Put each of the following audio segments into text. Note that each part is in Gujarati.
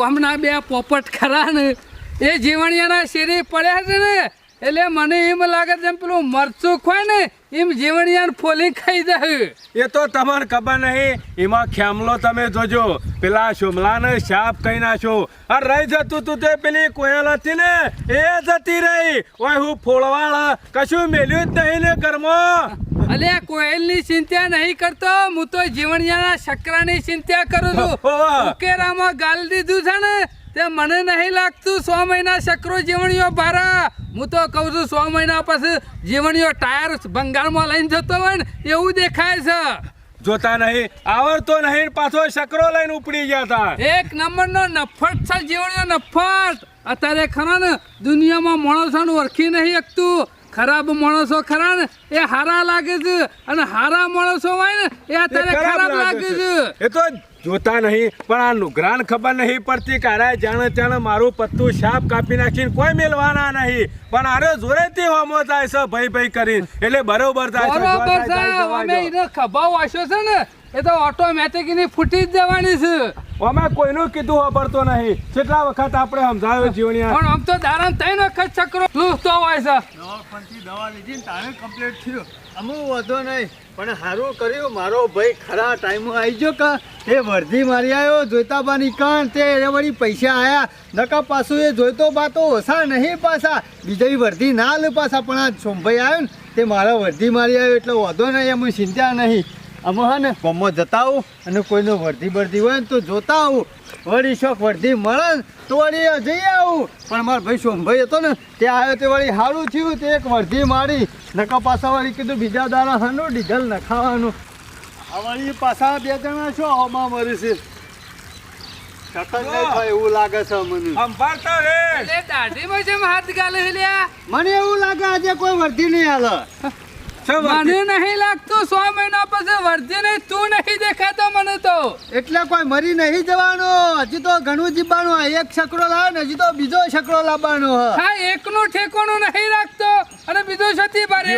ગામના બે પોપટ ખરા ને, એ જીવણિયાના શેરી પડ્યા છે ને, એટલે મને એમ લાગે છે પેલું મરચું ખોય ને, એમ જીવણિયાને ફોલી ખાઈ જાય એ તો તમને ખબર નહીં, એમાં ખેમલો તમે જોજો. પેલા શુમલાને શાપ કહી નાખો આ રહી જતું તું તે પેલી કોયલ હતી ને, એ જતી રહી. ઓય હું ફોળવાળ, કશું મેલ્યું જ નહીં ને ઘરમાં. અલે કોયલની ચિંતા નહીં કરતો. હું તો જીવણિયાના શકરાની ચિંતા કરું છું. ઉકેરામાં ગાલ દીધું છે ને તે મને નહીં લાગતું સો મહિના શકરો જીવણીઓ ભારા હું તો કહું છું સો મહિના પછી જીવણીઓ ટાયર બંગાળમાં લઈને જતો હોય ને એવું દેખાય છે. જોતા નહીં. આવડતો નહીં પાછો શકરો લઈને ઉપડી ગયા હતા એક નંબરનો નફટ છે જીવણીઓ નફટ અત્યારે ખરા ને દુનિયામાં માણસોને ઓળખી નહીં શકતું. ખરાબ માણસો ખરા ને એ હારા લાગે છે અને હારા માણસો હોય ને એ અત્યારે ખરાબ લાગે છે. એ તો જોતા નહીં પણ આ નુગરાન ખબર નહીં પડતી કારા જાણે જાણે મારું પત્તું સાપ કાપી નાખીને કોઈ મેલવાના નહીં. પણ આરે જોરેથી હોમો થાય છે ભાઈ ભાઈ કરીને. એટલે બરોબર થાય છે બરોબર છે અમે એને એનો ખભા વાસ્યો છે ને એ તો ઓટોમેટિકની ફૂટી જ જવાની છે. અમે કોઈનું કીધું વાપરતો નહીં. કેટલા વખત આપણે સમજાવ્યો જીવણિયા પણ આમ તો દારણ ત્રણ વખત ચક્રો લૂસતો હોય છે. દવાખાનથી દવા લીધી ને તારે કમ્પ્લીટ થયો. અમુક વધો નહીં પણ સારું કર્યું. મારો ભાઈ ખરા ટાઈમમાં આવી ગયો કા? તે વર્ધી મારી આવ્યો જોઈતા જોઈતાબાની કાન તે એને વળી પૈસા આયા. નકા પાછું એ જોઈતો બા તો ઓછા નહીં પાછા. બીજા વર્ધી ના લે પાછા પણ આ સોમભાઈ આવ્યો ને તે મારા વર્ધી મારી આવ્યો એટલે વધો નહીં એમ ચિંતા નહીં. અમે હા ને ગામમાં જતા આવું અને કોઈનો વર્ધી બરધી હોય ને તો જોતા આવું. વળી શોખ વર્ધી મળે ને તો વળી જઈ આવું. પણ મારો ભાઈ સોમભાઈ હતો ને તે આવ્યો તે વળી સારું થયું તે એક વર્ધી મારી. નકા પાછા વળી કીધું બીજા દારા હાનું ડીઝલ નખાવાનું. આ વળી પાછા બે જણા છો હવામાં મરી છે. એવું લાગે છે મને સંભાળતા રે. એટલે દાઢીમાં જેમ હાથ ગાલે મને એવું લાગે આજે કોઈ વર્ધી નહીં હાલે? મને નહીં લાગતું સો મહિના પછી વર્ધી નહીં તું નહીં દેખાતો મને તો. એટલે કોઈ મરી નહીં જવાનો. હજી તો ઘણું જીવવાનું એક છકડો લાવે ને હજી તો બીજો છકડો લાવવાનો હ એકનું ઠેકોણું નહીં રાખતો. અને બીજું છતી ભરે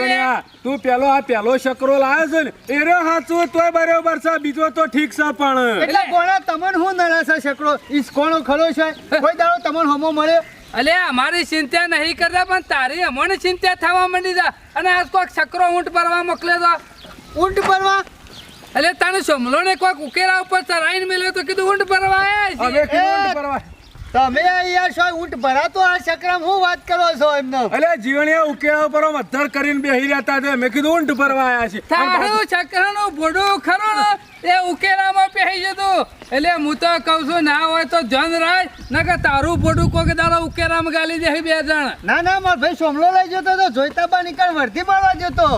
તું પેલો આ પેલો છકરો લાવ્યો છે ને એરો હાચું તોય બરોબર છે બીજો તો ઠીક છે પણ. એટલે કોણે તમને હું નડે છે છકડો? ઈ કોણો ખરો છે? કોઈ દાડો તમને હમો મળે અલે અમારી ચિંતા નહીં કરતા પણ તારી અમને ચિંતા થવા માંડી જા અને આજ કોઈક છકરો ઊંટ ભરવા મોકલે તો ઊંટ પરવા એટલે તને સમલો ને કોઈક ઉકેલા ઉપર ચરાઈને મેલ્યો તો કીધું ઊંટ ભરવા આવ્યા છે. ઊંટ પરવા? તમે અહીંયા છો ઊંટ ભરાતો આ ચક્રમ હું વાત કરો છો એમનો? એટલે જીવણીયા ઉકેલા ઉપર મધર કરીને બેહી રહેતા હતા. મેં કીધું ઊંટ ભરવા આવ્યા છે. તારું ચક્રનો ભોડો ખરો ને એ ઉકેલામાં બેહી જતો. એટલે હું તો કહું છું ના હોય તો જન રાય નકર તારું ભોડું કોક દાડો ઉકેલામાં ગાલી દે બે જણ. ના ના માર ભાઈ સોમલો લઈ જતો તો જોઈતા બા નીકળ વર્ધી પાડવા જતો.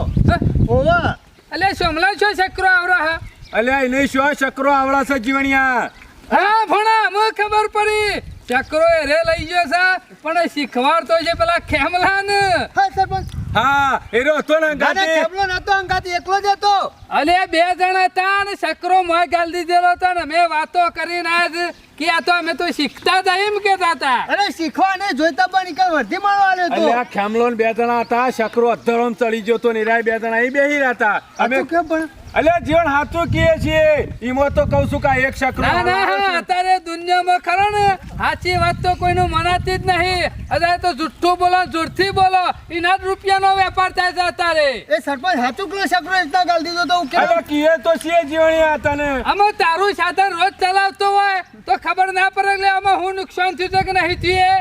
ઓવા. એટલે સોમલો છો છકરો આવરા હા? અલ્યા એને શું ચક્રો આવડા છે જીવણીયા? હા ભણા મને ખબર પડી. ચક્રો એરે રે લઈ ગયો છે પણ શીખવાડતો છે પેલા ખેમલા ને હા સરપંચ. હા એરો હતો ને દાદા ગાતે કેબલો નતો અંગાતી એકલો જ હતો. અલે બે જણા હતા ને ચક્રો મોય ગાલ દીધેલો હતો ને મે વાતો કરીને આજ કે આ તો અમે તો શીખતા હતા એમ કેતા હતા. અરે શીખવા ને જોઈતા પણ નીકળ વર્ધી મારવા આવ્યો અલ્યા તો. ખેમલો ને બે જણા હતા ચક્રો અધરોમ ચડી ગયો તો નિરાય બે જણા એ બેહી રહ્યા હતા. અમે અમે કેમ પણ? અલ્યા જીવન હાથું કીએ છીએ. ઈમાં તો કહું છું કે એક શકરો ના ના અત્યારે દુનિયામાં ખરો ને સાચી વાત તો કોઈનું મનાતી જ નહીં. અત્યારે તો જુઠ્ઠું બોલો જોરથી બોલો એના જ રૂપિયાનો વેપાર થાય છે અત્યારે. એ સરપંચ સાચું કે શકરો એટલા ગાલ દીધો તો અલ્યા કીએ તો છીએ જીવણિયા તને. આમાં તારું સાધન રોજ ચલાવતો હોય તો ખબર ના પડે એટલે આમાં હું નુકસાન થયું છે કે નહીં થયું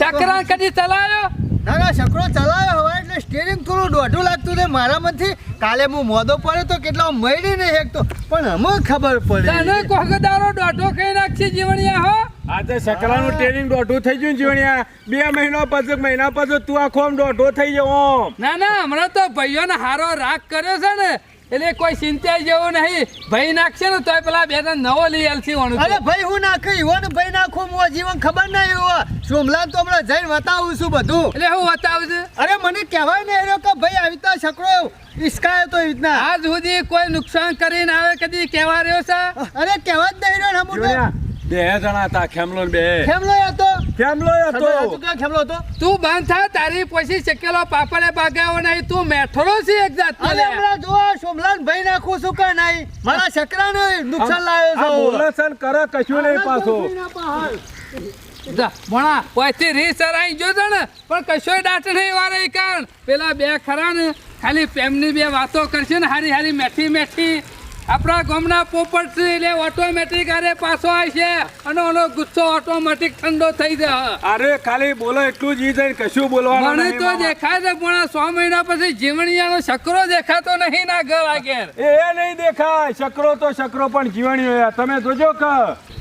ચક્રા કદી ચલાવ્યો ના ના શકરો ચલાવ્યો હવે. એટલે સ્ટેરિંગ થોડું દોઢું લાગતું ને મારામાંથી કાલે હું મોદો પડ્યો તો કેટલો મળી નહીં એકતો પણ અમે ખબર તને કોગદારો દોઢો કઈ નાખશે જીવણિયા હો? આજે સકલાનું ટ્રેનિંગ દોઢું થઈ ગયું જીવણિયા. બે મહિનો પછી મહિના પછી તું આખો આમ દોઢો થઈ જવો ઓમ ના ના હમણાં તો ભાઈઓને હારો રાગ કર્યો છે ને એટલે કોઈ ચિંતા જેવું નહીં. ભાઈ નાખશે ને તોય પેલા બે નવો લઈ આલશી અરે ભાઈ હું નાખું ઈવોને ભાઈ નાખું હું જીવન ખબર નહીં એવો સોમલા તો હમણાં જઈને બતાવું છું બધું. એટલે હું બતાવું છું? અરે મને કહેવાય ને એનો કે ભાઈ આવી રીતના છકડો ઈસકાયો તો એવી રીતના. આજ સુધી કોઈ નુકસાન કરીને આવે કદી કહેવા રહ્યો છે? અરે કહેવા જ નહીં રહ્યો ને હમું બે જણા હતા ખેમલો બે. ખેમલો હતો. ખેમલો હતો. ખેમલો હતો તું બંધ થા તારી પછી શેકેલો પાપડે બાગાવો નહીં. તું મેઠરો છે એક જાત અને હમણાં જો સોમલાલ ભાઈ નાખું છું કે નહીં? મારા છકરાને નુકસાન લાવ્યો છો. બોલસન કરે કશું નહીં પાછો. ભણા પછી રીસ સરાઈ ગયો છે ને, પણ કશોય દાંત વારે કાન પેલા બે ખરા ખાલી પ્રેમની બે વાતો કરશે ને, હારી હારી મેઠી મેઠી. આપણા ગામના પોપટ છે એટલે ઓટોમેટિક આરે પાછો આવશે અને ઓનો ગુસ્સો ઓટોમેટિક ઠંડો થઈ જાય. અરે ખાલી બોલો એટલું જ ઈ જઈને કશું બોલવાનું મને નહીં તો દેખાય છે પણ સો મહિના પછી જીવણીયાનો શકરો દેખાતો નહીં ના ઘર આગળ એ એ નહીં દેખાય. શકરો તો શકરો પણ જીવણીઓ તમે જોજો કે.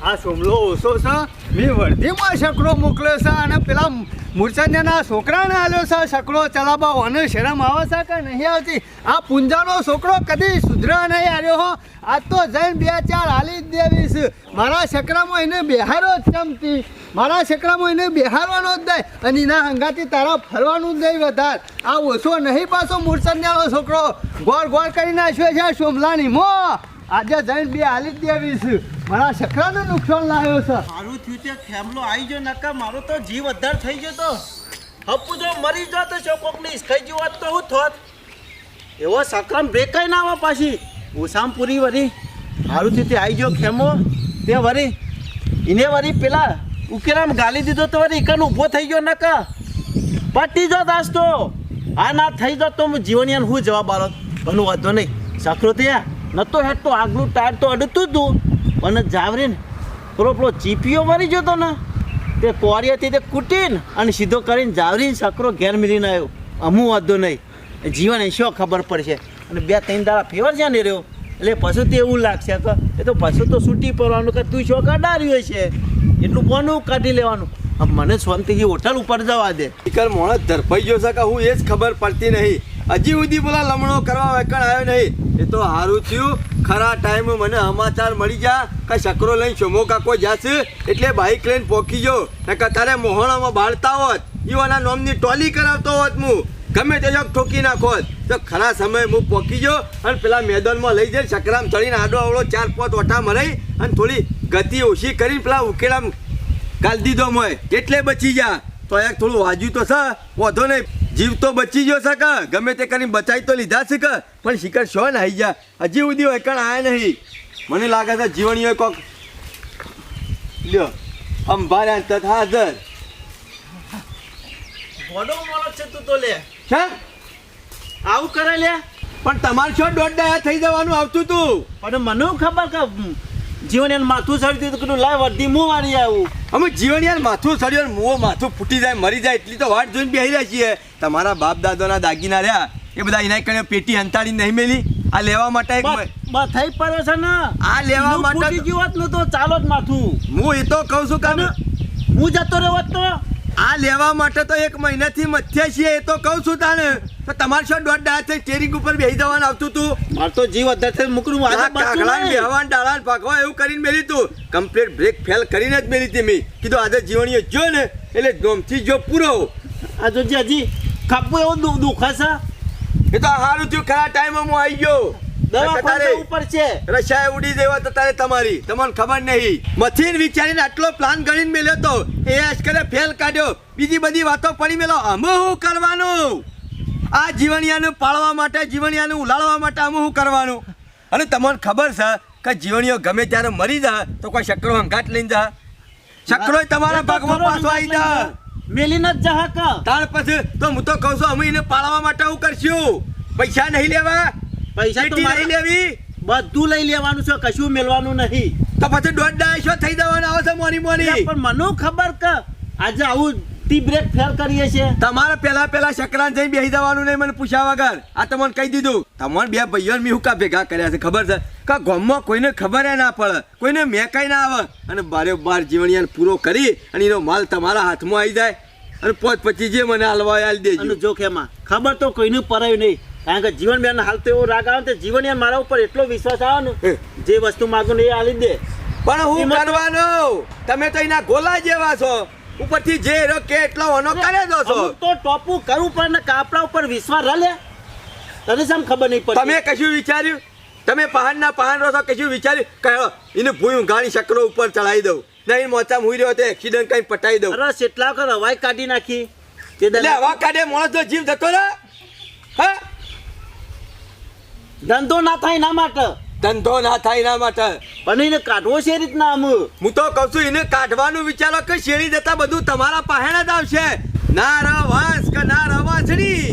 આ સોમલો ઓછો છે. મેં વર્ધીમાં શકડો મોકલ્યો છે અને પેલા મૂર્છન્યના છોકરાને આલ્યો છે છકડો ચલાવવા. અને શરમ આવે છે કે નહીં આવતી? આ પૂંજાનો છોકરો કદી સુધરે નહીં આવ્યો હો. આજ તો જૈન બે ચાર હાલી જ દેવી મારા છકરામાં એને બિહારો જ ચમતી મારા છકરામાં એને બિહારવાનો જ દે અને એના હંગાથી તારા ફરવાનું જ નહીં વધાર. આ ઓછો નહીં પાછો મૂર્છન્યાનો છોકરો. ગોળ ગોળ કરી નાખ્યો છે સોમલાની મો. આજે જૈન બે હાલી જ દેવી છે. મારા શકરાને નુકસાન લાવ્યો છે. મારું થયું તે ખેમલો આવી ગયો, નકા મારો તો જીવ અધાર થઈ ગયો તો. હપ્પુ જો મરી ગયો તો શું કોકની ખાઈ ગયો હોત તો હું થોત. એવો સક્રમ બ્રેકાઈ ના આવે પાછી. ઉસામપુરી વરી મારું થયું તે આવી ગયો ખેમો તે વરી. એને વરી પેલા ઉકેરામ ગાલી દીધો તો વરી ઇકન ઊભો થઈ ગયો, નકા. પટી જો દાસ તો. આ ના થઈ ગયો તો હું જીવનયાન હું જવાબ આલો. ઘણું વાંધો નહીં. સકરો તે, નતો હેઠતો, આગલું ટાયર તો અડતું જ હતું. અને જાવરીને પેલો પેલો ચીપીઓ મરી ગયો તો ને, તે કોરિયાથી તે કૂટીને અને સીધો કરીને જાવરીને સકરો ઘેર મિલીને આવ્યો. અમું વાંધો નહીં. જીવન શું ખબર પડશે. અને બે ત્રણ દાડા ફેવર છે ને રહ્યો. એટલે પશુ તો એવું લાગશે કે એ તો પશુ તો છૂટી પડવાનું કે તું શું કડાર્યો છે? એટલું કોનું કાઢી લેવાનું. મને શાંતિથી હોટલ ઉપર જવા દે. નીકળ મોણસ ધરપાઈ ગયો છે હું એ જ ખબર પડતી નહીં. હજી સુધી બોલા લમણો કરવા વેકણ આવ્યો નહીં. એ તો સારું થયું. ખરા ટાઈમે મને સમાચાર મળી જા કે શકરો લઈને શોમો કાકો જાશે. એટલે બાઇક લઈને પોકી જો નકર તારે મોહણામાં બાળતા હોત. યુવાના નોમની ટોલી કરાવતો હોત હું ગમે તે જોક ઠોકી નાખોત તો ખરા સમય હું પોકી ગયો અને પેલા મેદાનમાં લઈ જઈને શકરામ ચડીને આડો આવડો ચાર પાંચ ઓઠા મરાઈ અને થોડી ગતિ ઓછી કરીને પેલા ઉકેલામ ગાલ દીધો મોય. એટલે બચી જા તો એક થોડું વાજ્યું તો છે વધો નહીં. જીવ તો બચી ગયો છે કે? ગમે તે કરીને બચાવી તો લીધા છે કે? પણ શિકર શો ને આવી જા હજી સુધી કણ આયા નહીં. મને લાગે છે જીવણીઓ કોક લ્યો અંબારે તથા હાજર ભોડો માણસ છે તું તો લે. છે આવું કરે લે? પણ તમારે શું દોઢ દયા થઈ જવાનું આવતું તું? પણ મને ખબર કે જીવન માથું સડી દીધું કીધું લાય વર્ધી મો મારી આવું. અમે જીવન યાર માથું સડ્યું મો માથું ફૂટી જાય મરી જાય એટલી તો વાટ જોઈને બેહી રહ્યા છીએ. તમારા બાપ દાદાના દાગીના રહ્યા એ બધા એના કણે પેટી અંતાડી નહીં મેલી? આ લેવા માટે થઈ પડે છે ને? આ લેવા માટે ગયું હોત ને તો ચાલો જ માથું. હું એ તો કહું છું કે હું જતો રહ્યો તો? આ લેવા માટે તો એક મહિનાથી મથ્યા છીએ એ તો કહું છું તાને. તો તમારે શું દોઢ ડાયા થઈ સ્ટેરિંગ ઉપર બેસી જવાનું આવતું હતું મારે તો જીવ અદ્ધર થઈ મુકરું આજે નહીં. બેહવાન ભાગવા એવું કરીને મેલી તું. કમ્પ્લીટ બ્રેક ફેલ કરીને જ મેલી હતી મેં. કીધું આજે જીવણીઓ જો ને એટલે ગમથી જો પૂરો આ જોજે હજી ખાપું એવું દુખે છે એ તો સારું થયું ખરા ટાઈમમાં હું આવી ગયો. દવા ઉપર છે. ઉડી દેવા તો તારે તમારી. તમને ખબર નહીં. મથીન વિચારીને આટલો પ્લાન ગણીને મેલ્યો તો એ કરે ફેલ કાઢ્યો. બીજી બધી વાતો પડી મેલો. અમે શું કરવાનું? આ જીવણિયાને પાળવા માટે જીવણિયાને ઉલાળવા માટે આમાં શું કરવાનું? અને તમને ખબર છે કે જીવણીઓ ગમે ત્યારે મરી જા તો કોઈ શકરો અંગાટ લઈને જા શકરો તમારા ભાગમાં પાછો આવી જા મેલીને જ જહા કા. તાર પછી તો હું તો કહું છું અમે એને પાળવા માટે હું કરશું. પૈસા નહીં લેવા. પૈસા તો મારી લેવી. બધું લઈ લેવાનું છે કશું મેળવાનું નહીં. તો પછી દોઢ ડાયસો થઈ જવાનું? આવે છે મોની મોની. પણ મને ખબર કે આજે આવું ટી બ્રેક ફેલ કરીએ છે તમારે પેલા પેલા શકરાન જઈ બેસી જવાનું નહીં મને પૂછ્યા વગર. આ તમને કહી દીધું. તમારે બે ભાઈઓ મેં હુકા ભેગા કર્યા છે ખબર છે? કે ગામમાં કોઈને ખબર ના પડે કોઈને મેકાઈ ના આવે. અને બારે બાર જીવણિયાને પૂરો કરી અને એનો માલ તમારા હાથમાં આવી જાય. અને પોત પછી જે મને હાલવા હાલ દેજો. જો કે એમાં ખબર તો કોઈને પરાયું નહીં. કારણ કે જીવન બેન હાલ તો એવો રાગ આવે ને જીવન યાર મારા ઉપર એટલો વિશ્વાસ આવે ને જે વસ્તુ માગું ને એ આલી દે. પણ હું કરવાનો? તમે તો એના ગોલા જેવા છો. ઉપરથી જે એનો કે એટલો ઓનો કરે દો છો. તો ટોપું કરવું પડે ને કાપડા ઉપર વિશ્વાસ રલે તને સમ ખબર નહીં પડતી? તમે કશું વિચાર્યું? તમે પહાડના પહાડ રહો છો કશું વિચાર્યું? કહો એને ભૂયું ગાણી શકરો ઉપર ચડાવી દઉં. નહીં મોચા મુઈ રહ્યો તો એક્સિડન્ટ કઈ પટાઈ દઉં. અરે કેટલા વખત હવાઈ કાઢી નાખી? તે એટલે હવા કાઢે માણસ તો જીવ જતો ને હા? ધંધો ના થાય ના માટે. ધંધો ના થાય એના માટે. પણ એને કાઢવો છે રીતના આમ? હું તો કહું છું એને કાઢવાનું વિચારો કે શેરી જતા બધું તમારા પહેણ જ આવશે. ના રવાસ કે ના રવાસડી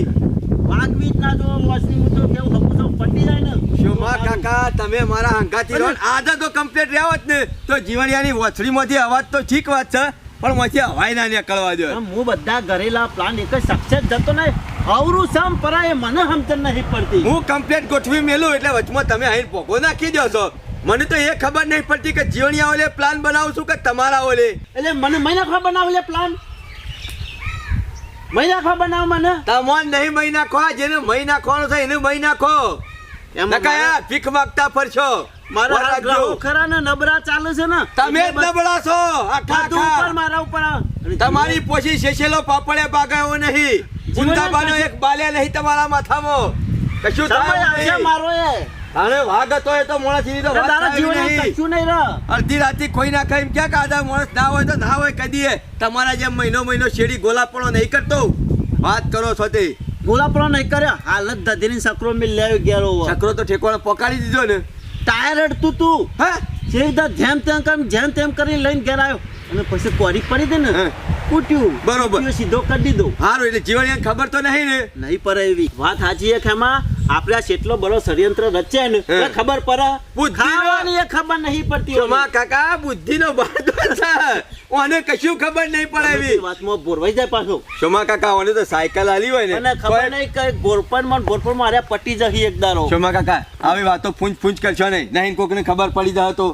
વાઘ વીજ ના જો વોશની હું તો કેવું હકું તો પટી જાય ને શોમા કાકા તમે મારા હંગાથી રહો. આજે તો કમ્પ્લીટ રહ્યા હોત ને તો જીવણિયાની વછડીમાંથી અવાજ તો ઠીક વાત છે પણ માંથી હવાય ના નીકળવા દો. હું બધા ઘરેલા પ્લાન એક જ સક્સેસ જતો ને અવરું સામ પરાય મને સમજણ નહીં પડતી. હું કમ્પ્લેટ ગોઠવી મેલું એટલે વચમાં તમે અહીં ભોગો નાખી દો છો. મને તો એ ખબર નહીં પડતી કે જીવણિયા ઓલે પ્લાન બનાવું છું કે તમારા ઓલે? એટલે મને મહિના ખા બનાવ લે પ્લાન મહિના ખા બનાવ મને? તમોન નહીં મહિના ખો જેને મહિના ખોનો છે એને મહિના ખો. એમ કયા ભીખ માગતા ફરશો. મારા ગ્રહો. ખરા ને નબળા ચાલે છે ને? તમે જ નબળા છો આખા ઉપર મારા ઉપર. તમારી પોશી શેશેલો પાપડે બાગાયો નહીં. ગુંદાબાનો એક બાલ્યા નહીં તમારા માથામાં. કશું થાય મારો એ. અરે વાઘ હતો એ તો મોણાથી તો વાત તારા જીવન નહીં. કશું નહીં રહ. અડધી રાતે કોઈ ના ખાઈ ક્યાં કાદા માણસ ના હોય તો ના હોય કદી તમારા જેમ મહિનો મહિનો શેડી ગોલાપણો નહીં કરતો. વાત કરો છો તે ગોલાપણો નહીં કર્યો? હાલત ધધીની સકરો મિલ લેવી ગેરો સકરો તો ઠેકોણે પકાડી દીધો ને. ટાયર અડતું તું. હે? જેવી જેમ તેમ કરી જેમ તેમ કરીને લઈને ઘેર આવ્યો. અને પછી કોરી પડી દે ને. કૂટ્યું. બરોબર. સીધો કરી દીધો. સારું એટલે જીવન ખબર તો નહીં ને. નહીં પર એવી. વાત સાચી છે ખેમા આપણે આ કેટલો બડો ષડયંત્ર રચ્યા ને ખબર પડે. બુદ્ધિ એ ખબર નહીં પડતી ઓમાં કાકા બુદ્ધિનો બાદો ઓને કશું ખબર નહીં પડે એવી. વાતમાં બોરવાઈ જાય પાછો. ચોમા કાકા ઓને તો સાયકલ આલી હોય ને ને ખબર નહીં કે ગોરપણમાં ગોરપણમાં અરે પટી જહી એક દારો ચોમા કાકા આવી વાતો ફૂંચ ફૂંચ કરશો નહીં. નહીં કોકને ખબર પડી જાય તો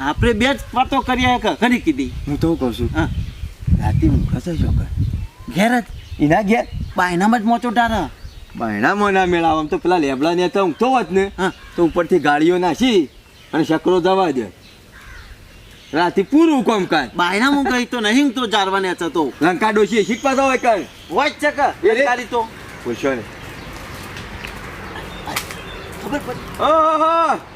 આપણે બે જ વાતો કરીએ કે ખરી કીધી. હું તો કહું છું. હા. રાતે છો કે ઘેર જ. એના ઘેર. બાયનામાં જ મોચો ટારા બાયણામાં ના મેળાવ. આમ તો પેલા લેબડા ને તો ઊંઘતો હોત ને હા. તો ઉપરથી ગાડીઓ નાસી અને શકરો દવા દે. રાતે પૂરું કોમ કાય બાયનામાં કઈ તો નહીં તો જારવાને તો લંકા ડોશી શીખવા પાછા હોય કઈ. હોય છે કે. એ રે. તો. પૂછો ને. ખબર પડી. ઓહો!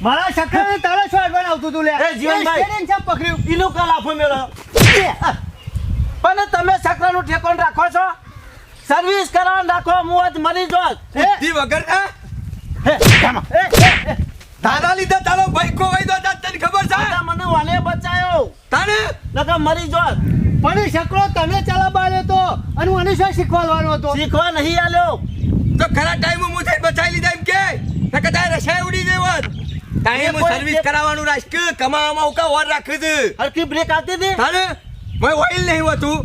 મારા શકરને તારે શું અડવાન આવતું તું લે? એ જીવનભાઈ. એને પકડ્યું? ઈનું કાલ આફો મેળો. પણ તમે સકરાનું ઠેકોણ રાખો છો? સર્વિસ કરાવન રાખો હું આજ મરી જો બુદ્ધિ વગર ના? હે. તારા લીધે તારો ભાઈ ખોવાઈ દો તને ખબર છે? મને વાલે બચાયો. તારે નકર મરી જો પણ શકરો તમે ચાલા ચલાવવાનો હતો અને મને શું શીખવાડવાનો હતો. શીખવા નહીં આલ્યો. તો ખરા ટાઈમ હું થઈ બચાવી લીધા એમ કે? નકર તારે રસાય ઉડી ગઈ હોત. ટાઈમ સર્વિસ કરાવવાનું રાખ કમાવામાં ઉકા ઓર રાખી છે હરકી બ્રેક આવતી હતી તારે મેં ઓઇલ નહીં હોતું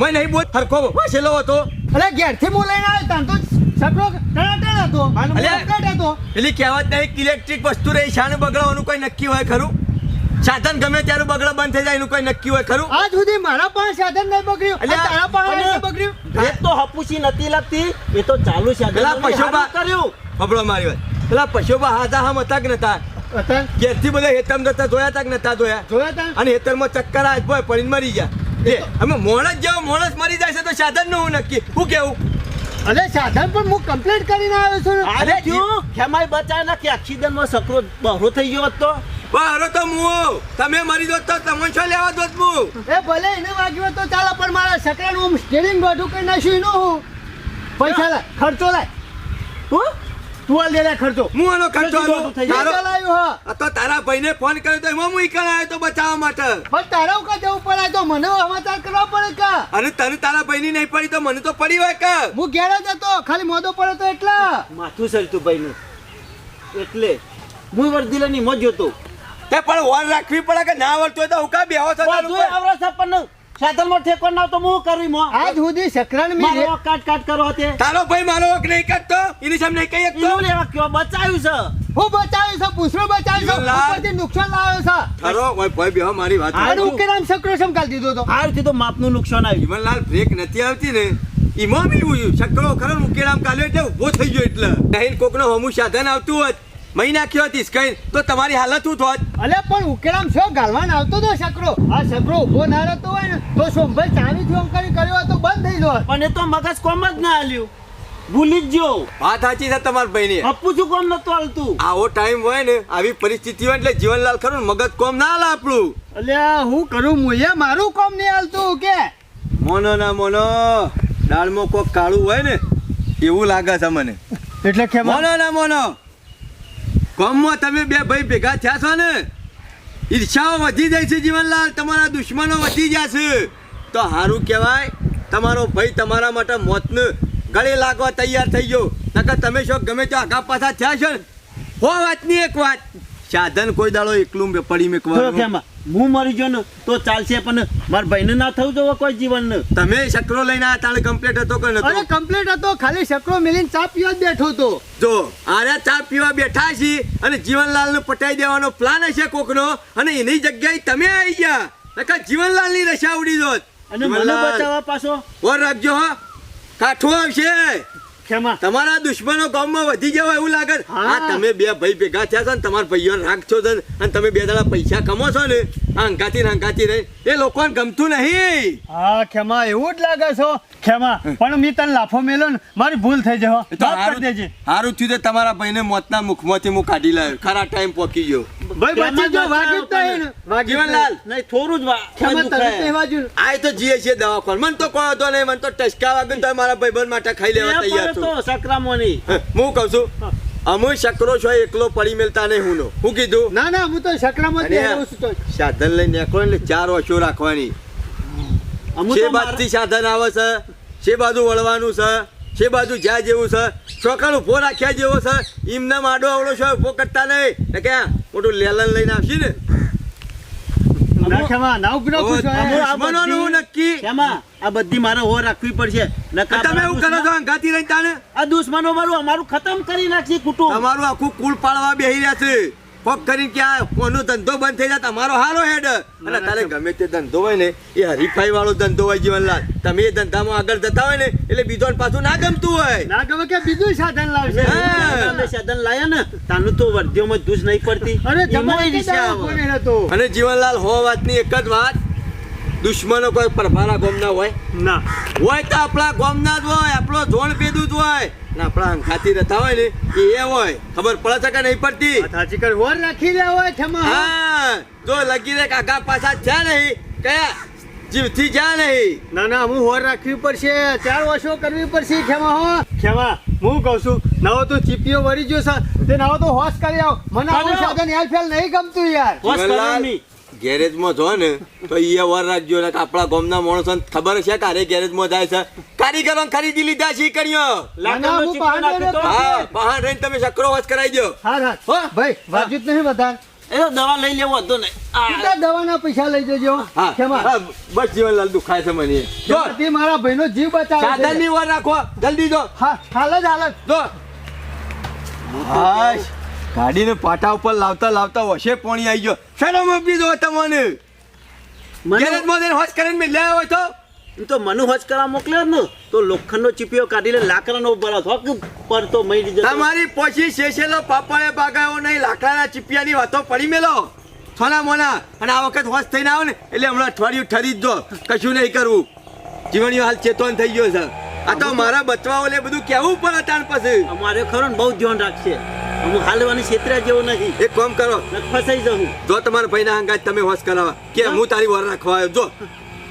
મેં નહીં બોલ હરખો વાસેલો હતો અરે ઘેરથી હું લઈને આવ્યો તાન તો સકરો ટણાટણ હતો અને હું હતો પેલી કહેવત નહીં ઇલેક્ટ્રિક વસ્તુ રહી શાને બગડવાનું કોઈ નક્કી હોય ખરું સાધન ગમે ત્યારે બગડા બંધ થઈ જાય એનું કોઈ નક્કી હોય ખરું આજ સુધી મારા પાસે સાધન નહીં બગડ્યું. એટલે તારા પાસે પણ- નહીં બગડ્યું. એ તો હપુસી નથી લાગતી. એ તો ચાલુ છે પેલા હારું કર્યું. બબડો મારી વાત. પેલા પશુપા હાથા હમ હતા કે નતા. ઘેરથી બધા હેતમ જતા જોયા તા કે નતા જોયા? જોયા તા? અને હેતરમાં ચક્કર આજ ભાઈ પડીને મરી ગયા. એ અમે મોણસ જેવો મોણસ મરી જાય છે તો સાધનનું નક્કી? શું કેવું? અરે સાધન પણ હું કમ્પ્લીટ કરીને આવ્યો છું. અરે ક્યું ખેમાઈ બચાય ના કે એક્સિડન્ટમાં સકરો બહરો થઈ ગયો હતો બહરો તો હું તમે મરી દો તો તમને શું લેવા દો હું એ ભલે એને વાગ્યો તો ચાલો પણ મારા સકરાનું હું સ્ટેરિંગ બધું કરી નાખ્યું એનું હું. પૈસા લાય ખર્ચો લાય. હું? તું આલ દે ખર્ચો. હું આનો ખર્ચો તારો હા. તો તારા ભાઈને ફોન કર્યો તો એમાં હું ઈકણ આવ્યો તો બચાવવા માટે. પણ તારા ઉપર જવું પડે તો મને સમાચાર કરવા પડે કા? અને તને તારા ભાઈની નહીં પડી તો મને તો પડી હોય કા? હું ઘેર જ હતો ખાલી મોદો પડે તો એટલા. માથું સરતું ભાઈ નું એટલે હું વર્દી લઈને મોજ જોતો તે પણ વાર રાખવી પડે કે ના આવડતું હોય તો હું કા બેહો છો તારું બધું આવડે છે ઠેકો ના તો હું કરું મો આજ સુધી સકરણ મેં મારો કાટ કાટ કરો તે તારો ભાઈ મારો હક નહીં કરતો એની સામે નહીં કહી શકતો લેવા કયો? બચાવ્યું છે. હું બચાવ્યું છું પૂછરો બચાવ્યું છું ઉપરથી નુકસાન લાવ્યો છે. ખરો ભાઈ ભાઈ બેહો મારી વાત હા. અને ઉકેલામ સકરો સંકાલ દીધો તો. હારથી તો માપનું નુકસાન આવ્યું. જીવનલાલ બ્રેક નથી આવતી ને ઈમાં બી શકડો ખરો ઉકેરામ કાલે કાલ્યો એટલે ઊભો થઈ ગયો એટલે. નહીં કોકનો હમું સાધન આવતું હોત મહી નાખ્યો હતી કઈ તો તમારી હાલત શું થોત અલે પણ ઉકેલામ છો? ગાલવાન આવતો તો સકરો આ સકરો ઊભો ના રહેતો હોય ને તો સોમભાઈ ચાવી થી કરી કર્યો તો બંધ થઈ જાય. પણ એ તો મગજ કોમ જ ના હાલ્યું. ભૂલી જ ગયો વાત સાચી છે તમારા ભાઈની. અપ્પુ શું કોમ નતું હાલતું? આવો ટાઈમ હોય ને આવી પરિસ્થિતિ હોય એટલે જીવનલાલ ખરું મગજ કોમ ના હાલે આપણું. અલ્યા હું કરું? મુએ મારું કોમ નહીં હાલતું કે? મોનો ના મોનો દાળમાં કોક કાળું હોય ને એવું લાગે છે મને. એટલે કે મોનો ના મોનો. ગામમાં તમે બે ભાઈ ભેગા થયા છો ને, ઈર્ષાઓ વધી જાય છે જીવનલાલ, તમારા દુશ્મનો વધી ગયા છે. તો સારું કહેવાય, તમારો ભાઈ તમારા માટે મોતને ગળે લાગવા તૈયાર થઈ ગયો. નકર તમે શો ગમે તો આગા પાછા થયા છો ને. હો વાતની એક વાત, સાધન કોઈ દાડો એકલું પડી મેં મેકવાનું હું મરી ગયો ને તો ચાલશે પણ મારા ભાઈને ના થવું જોવે કોઈ જીવનને. તમે શકરો લઈને આ તાળે કમ્પ્લેટ હતો કે અરે કમ્પ્લેટ હતો ખાલી શકરો મિલીને ચા પીવા જ બેઠો હતો. જો આરે ચા પીવા બેઠા છી અને જીવનલાલનું પટાઈ દેવાનો પ્લાન હશે કોકનો અને એની જગ્યાએ તમે આવી ગયા. નકર જીવનલાલની રશા ઉડી દો અને મને બચાવવા પાછો. ઓર રાખજો હા. કાઠો આવશે. તમારા દુશ્મનો ગામમાં વધી જવા એવું લાગે હા. તમે બે ભાઈ ભેગા થયા છો ને તમારા ભાઈઓ રાખ છો ને? અને તમે બે દાડા પૈસા કમો છો ને? ને અંગાથી રહી એ લોકોને ગમતું નહીં. હા ખેમા એવું જ લાગે છો? ખેમા પણ મેં તને લાફો મેલો ને મારી ભૂલ થઈ જવા હારું દેજે. હારું થયું તો તમારા ભાઈને મોતના મુખમાંથી હું કાઢી લાવ્યો ખરા ટાઈમ પોકી ગયો. ભાઈ બચી જો વાગી તો હે. જીવનલાલ. નહીં થોડું જ ખેમા. તને કહેવાજુ આ તો જીએ છે દવાખાન. મને તો કોઈ હતો નહીં મને તો ટસકા વાગે તો મારા ભાઈબંધ માટે ખાઈ લેવા ત્યાં તૈયાર છું. તો સકરામોની. હું કહું છું. અમુ શકરો છો એકલો પડી મેલતા નહીં હું હું કીધું? ના ના હું તો શકરામાં જ છું સાધન લઈને નીકળો એટલે ચાર વર્ષો રાખવાની. છે બાજુથી સાધન આવે છે છે બાજુ વળવાનું છે છે બાજુ જ્યાં જેવું છે છોકરા ઊભો રાખ્યા જેવો છે એમને માડો આવડો છો ઊભો કરતા નહીં. ને કે મોટું લેલન લઈને આવશે ને ના ખેમા ના ઊભી રાખું છું. અમુ- આ બધી- નક્કી. ખેમા આ બધી મારે હો રાખવી પડશે. તમે એવું કરો છો તાને આ દુશ્મનો મારું અમારું ખતમ કરી નાખશે કુટુંબ. તમારું આખું કુલ પાડવા બેહી રહ્યા છે. કોક કરીને કે આ કોનો ધંધો બંધ થઈ જાય તમારો હારો હેડ. અને તારે ગમે તે ધંધો હોય ને એ હરીફાઈ વાળો ધંધો હોય જીવનલાલ. તમે એ ધંધામાં આગળ જતા હોય ને એટલે બીજો પાછું ના ગમતું હોય. ના ગમે કે બીજું સાધન લાવશે. હા. અમે સાધન લાયા ને તાનું તો વર્ધ્યોમાં દૂધ નહીં પડતી. અરે જમાઈ નતો અને જીવનલાલ હો વાતની એક જ વાત. દુશ્મનો કોઈ પરભારા ગોમના હોય? ના. હોય તો આપણા ગોમના જ હોય આપણો જોણ પેદું જ હોય. ને આપણા અંખાતી રહેતા હોય ને એ એ હોય. ખબર પડે છે કે નહીં પડતી? સાચી કર વર રાખી રહ્યા હોય ખેમા હા. જો કાકા પાછા થયા નહીં કયા જીવથી જા નહીં. ના ના હું હોર રાખવી પડશે. ચાર વર્ષો કરવી પડશે ખેમા હો. ખેમા હું કહું છું નવો તો ચીપીઓ વળી ગયો છે. તે નવો તો હોશ કરી આવ. મને આવું સાધન હેલ ફેલ નહીં ગમતું યાર. હોશ કરવાની. ગેરેજમાં જો ને તો એ વર રાખજો ને ગોમ આપણા ગામના માણસોને ખબર છે કારે ગેરેજમાં જાય છે? કારીગરો ખરીદી લીધા છે કર્યો ના, ના, બહાર તો. હા બહાર રહીને તમે સકરો વસ કરાવી દો હા હા? હો? ભાઈ વાજુ નહીં વધાર. એ દવા લઈ લેવો હતો નહીં. કેટલા દવાના પૈસા લઈ જજો? બસ જીવનલાલ દુખાય છે મને. જો. તે મારા ભાઈનો જીવ બચાવે સાધનની વાર રાખો. જલ્દી જો. હા હાલ જ હાલ જ. જો. હાશ. ગાડીને પાટા ઉપર લાવતા લાવતા વશે પોણી આવી ગયો. શરમ આપી દો તમને? મને ગેરેજમાં જઈને હોશ કરીને લે હોય તો? એમ તો મનુ હોજ કરવા મોકલ્યો ને તો લોખંડનો ચીપિયો કાઢી લે લાકડાનો બળા હોક પર તો મરી જતો તમારી પોછી શેષેલો પાપાએ બાગાયો નહીં લાકડાના ચીપિયાની વાતો પડી મેલો? થોના મોના અને આ વખત હોશ થઈને આવો ને એટલે હમણાં અઠવાડિયું ઠરી જ દો કશું નહીં કરવું. જીવનીઓ હાલ ચેતવન થઈ ગયો છે. આ તો મારા બચવાઓ લે બધું કેવું પડે તાણ પછી. અમારે ખરો ને બહુ ધ્યાન રાખશે. હું હાલવાની ક્ષેત્ર જેવો નથી. એક કામ કરો. ફસાઈ જાઉં. જો તમારા ભાઈના હંગાત તમે હોશ કરાવવા કે હું તારી વર રાખવા આવ્યો. જો